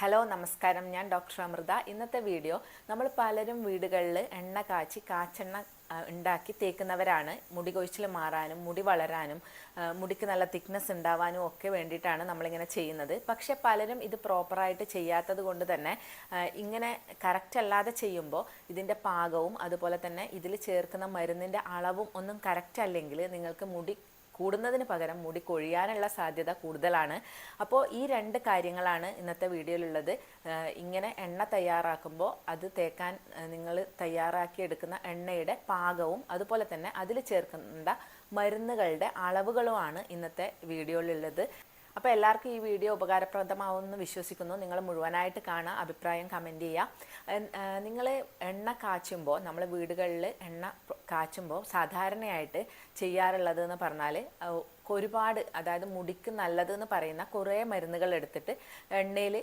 Hello നമസ്കാരം. ഞാൻ doctor Amrita. ഇന്നത്തെ വീഡിയോ നമ്മൾ പലരും വീടുകളിൽ എണ്ണ കാച്ചി കാച്ചെണ്ണ ഉണ്ടാക്കി തേക്കുന്നവരാണ്. മുടി കൊഴിച്ചിൽ മാറാനും മുടി വളരാനും മുടിക്ക് നല്ല തിക്നെസ് ഉണ്ടാവാനും ഒക്കെ വേണ്ടിയിട്ടാണ് നമ്മളിങ്ങനെ ചെയ്യുന്നത്. പക്ഷേ പലരും ഇത് പ്രോപ്പറായിട്ട് ചെയ്യാത്തത് കൊണ്ട് തന്നെ ഇങ്ങനെ കറക്റ്റ് അല്ലാതെ ചെയ്യുമ്പോൾ ഇതിന്റെ പാകവും അതുപോലെ തന്നെ ഇതിൽ ചേർക്കുന്ന മരുന്നിന്റെ അളവും ഒന്നും കറക്റ്റ് അല്ലെങ്കിൽ നിങ്ങൾക്ക് മുടി കൂടുന്നതിന് പകരം മുടി കൊഴിയാനുള്ള സാധ്യത കൂടുതലാണ്. അപ്പോൾ ഈ രണ്ട് കാര്യങ്ങളാണ് ഇന്നത്തെ വീഡിയോയിലുള്ളത്. ഇങ്ങനെ എണ്ണ തയ്യാറാക്കുമ്പോൾ അത് തേക്കാൻ നിങ്ങൾ തയ്യാറാക്കി എടുക്കുന്ന എണ്ണയുടെ പാകവും അതുപോലെ തന്നെ അതിൽ ചേർക്കേണ്ട മരുന്നുകളുടെ അളവുകളുമാണ് ഇന്നത്തെ വീഡിയോയിലുള്ളത്. അപ്പോൾ എല്ലാവർക്കും ഈ വീഡിയോ ഉപകാരപ്രദമാവുമെന്ന് വിശ്വസിക്കുന്നു. നിങ്ങൾ മുഴുവനായിട്ട് കാണുക അഭിപ്രായം കമന്റ് ചെയ്യുക. നിങ്ങൾ എണ്ണ കാച്ചുമ്പോൾ നമ്മൾ വീടുകളിൽ എണ്ണ കാച്ചുമ്പോൾ സാധാരണയായിട്ട് ചെയ്യാറുള്ളത് എന്ന് പറഞ്ഞാൽ ഒരുപാട് അതായത് മുടിക്ക് നല്ലതെന്ന് പറയുന്ന കുറേ മരുന്നുകൾ എടുത്തിട്ട് എണ്ണയിൽ